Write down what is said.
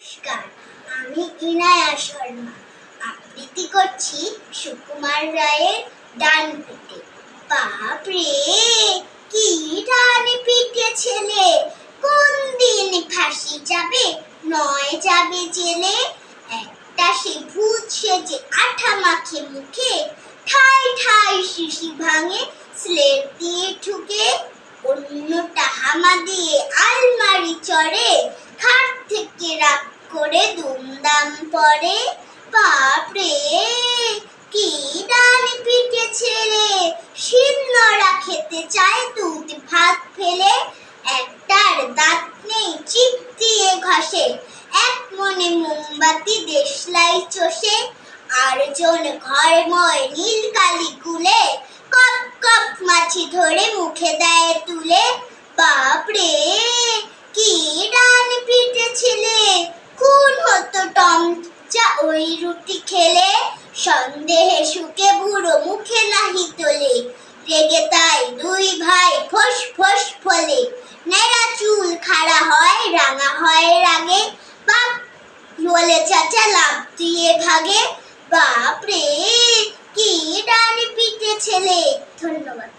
নমস্কার, আমি ইনায়া শর্মা। আবৃত্তি করছি সুকুমার রায়ের ডান পিঠে। বাপরে, কি ডান পিঠে ছেলে? কোন দিন ফাঁসি যাবে, নয় যাবে জেলে? একটা সে ভূত সেজে আঠা মাখে মুখে, ঠাই ঠাই শিশি ভাঙে, স্লেট দিয়ে ঠুকে, অন্যটা হামা দিয়ে আলমারি চড়ে পড়ে বাপরে, কি ডাল পিঠে ছেলে শিলনোড়া খেতে চায় দুধ ভাত ফেলে। একটার দাঁত নেই চিপ দিয়ে ঘষে। এক মনে মোমবাতি দেশলাই চষে। আর জন ঘরময় নীল কালি কুলে। কপ কপ মাছি ধরে মুখে দেয় তুলে। ওই রুটি খেলে সন্দেহে শুকে বুড়ো মুখে নাহি তোলে। রেগে তাই দুই ভাই ফোস ফোস ফলে। নেড়া চুল খাড়া হয়, রাঙা হয় রাগে। বাপ বলে, চাচা লাভ দিয়ে ভাগে। বাপরে, কি ডান পিঠে ছেলে। ধন্যবাদ।